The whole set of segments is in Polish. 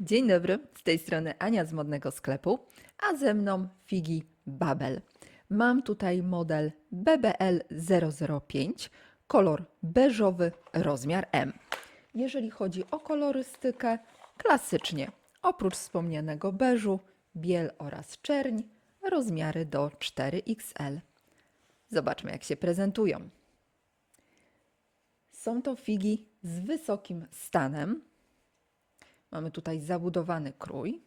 Dzień dobry, z tej strony Ania z modnego sklepu, a ze mną figi Babel. Mam tutaj model BBL 005, kolor beżowy, rozmiar M. Jeżeli chodzi o kolorystykę, klasycznie, oprócz wspomnianego beżu, biel oraz czerń, rozmiary do 4XL. Zobaczmy, jak się prezentują. Są to figi z wysokim stanem. Mamy tutaj zabudowany krój.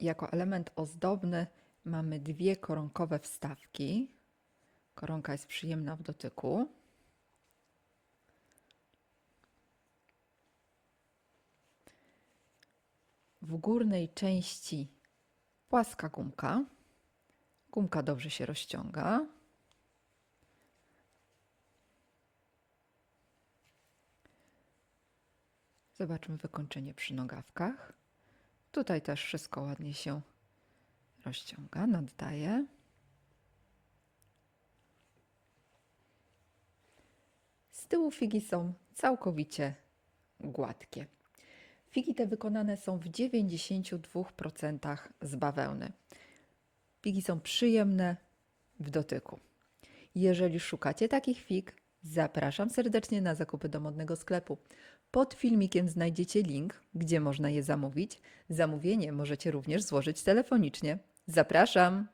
Jako element ozdobny mamy dwie koronkowe wstawki. Koronka jest przyjemna w dotyku. W górnej części płaska gumka. Gumka dobrze się rozciąga. Zobaczmy wykończenie przy nogawkach. Tutaj też wszystko ładnie się rozciąga, naddaje. Z tyłu figi są całkowicie gładkie. Figi te wykonane są w 92% z bawełny. Figi są przyjemne w dotyku. Jeżeli szukacie takich fig, zapraszam serdecznie na zakupy do modnego sklepu. Pod filmikiem znajdziecie link, gdzie można je zamówić. Zamówienie możecie również złożyć telefonicznie. Zapraszam!